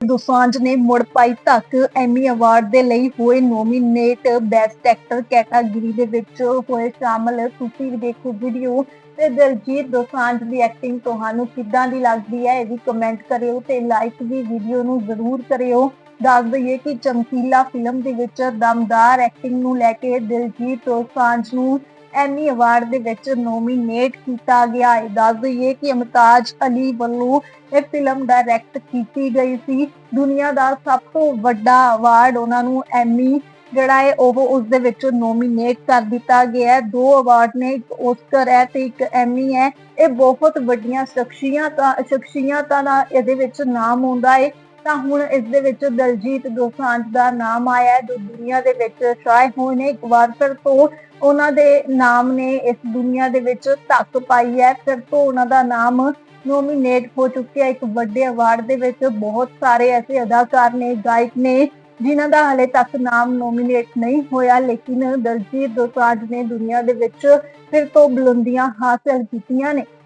ਦੋਸਾਂਝ ਨੇ ਮੁੜ ਪਾਈ ਤੱਕ ਐਮੀ ਅਵਾਰਡ ਦੇ ਲਈ ਹੋਏ ਨੋਮੀਨੇਟ ਬੈਸਟ ਐਕਟਰ ਕੈਟਾਗਰੀ ਦੇ ਵਿੱਚ ਹੋਏ ਸ਼ਾਮਲ। ਤੁਸੀਂ ਦੇਖੋ ਵੀਡੀਓ ਤੇ ਦਲਜੀਤ ਦੋਸਾਂਝ ਦੀ ਐਕਟਿੰਗ ਤੁਹਾਨੂੰ ਕਿੱਦਾਂ ਦੀ ਲੱਗਦੀ ਹੈ, ਇਹ ਵੀ ਕਮੈਂਟ ਕਰਿਓ ਤੇ ਲਾਈਕ ਵੀ ਵੀਡੀਓ ਨੂੰ ਜ਼ਰੂਰ ਕਰਿਓ। ਦੱਸ ਦਈਏ ਕਿ ਚਮਕੀਲਾ ਫਿਲਮ ਦੇ ਵਿੱਚ ਦਮਦਾਰ ਐਕਟਿੰਗ ਨੂੰ ਲੈ ਕੇ ਦਿਲਜੀਤ ਦੋਸਾਂਝ ਨੂੰ ਐਮੀ ਅਵਾਰਡ ਦੇ ਵਿੱਚ ਨੋਮੀਨੇਟ ਕੀਤਾ ਗਿਆ। ਹੈ ਦੱਸ ਦਈਏ ਕਿ ਅਮਤਾਜ ਅਲੀ ਵੱਲੋਂ ਇਹ ਫਿਲਮ ਡਾਇਰੈਕਟ ਕੀਤੀ ਗਈ ਸੀ। ਦੁਨੀਆ ਦਾ ਸਭ ਤੋਂ ਵੱਡਾ ਅਵਾਰਡ ਉਹਨਾਂ ਨੂੰ ਐਮੀ, ਜਿਹੜਾ ਹੈ, ਉਹ ਉਸ ਦੇ ਵਿੱਚ ਨੋਮੀਨੇਟ ਕਰ ਦਿੱਤਾ ਗਿਆ। ਹੈ ਦੋ ਅਵਾਰਡ ਨੇ, ਇੱਕ ਓਸਕਰ ਹੈ ਤੇ ਇੱਕ ਐਮੀ ਹੈ। ਇਹ ਬਹੁਤ ਵੱਡੀਆਂ ਸ਼ਖਸੀਅਤਾਂ ਸ਼ਖਸੀਅਤਾਂ ਦਾ ਇਹਦੇ ਵਿੱਚ ਨਾਮ ਆਉਂਦਾ ਹੈ। ਤਾਂ ਹੁਣ ਇਸ ਦੇ ਵਿੱਚ ਦਲਜੀਤ ਦੋਸਾਂਝ ਦਾ ਨਾਮ ਆਇਆ ਹੈ, ਜੋ ਦੁਨੀਆ ਦੇ ਵਿੱਚ ਛਾਏ ਹੋਏ ਨੇ ਇੱਕ ਵਾਰ ਫਿਰ ਤੋਂ ਉਹਨਾਂ ਦੇ ਨਾਮ ਨੇ ਇਸ ਦੁਨੀਆ ਦੇ ਵਿੱਚ ਧੱਕ ਪਾਈ ਹੈ। ਫਿਰ ਤੋਂ ਉਹਨਾਂ ਦਾ ਨਾਮ ਨੋਮੀਨੇਟ ਹੋ ਚੁੱਕਿਆ ਇੱਕ ਵੱਡੇ ਅਵਾਰਡ ਦੇ ਵਿੱਚ ਬਹੁਤ ਸਾਰੇ ਐਸੇ ਅਦਾਕਾਰ ਨੇ, ਗਾਇਕ ਨੇ, ਜਿਨ੍ਹਾਂ ਦਾ ਹਲੇ ਤੱਕ ਨਾਮ ਨੋਮੀਨੇਟ ਨਹੀਂ ਹੋਇਆ, ਲੇਕਿਨ ਦਲਜੀਤ ਦੋਸਾਂਝ ਨੇ ਦੁਨੀਆ ਦੇ ਵਿੱਚ ਫਿਰ ਤੋਂ ਬੁਲੰਦੀਆਂ ਹਾਸਲ ਕੀਤੀਆਂ ਨੇ।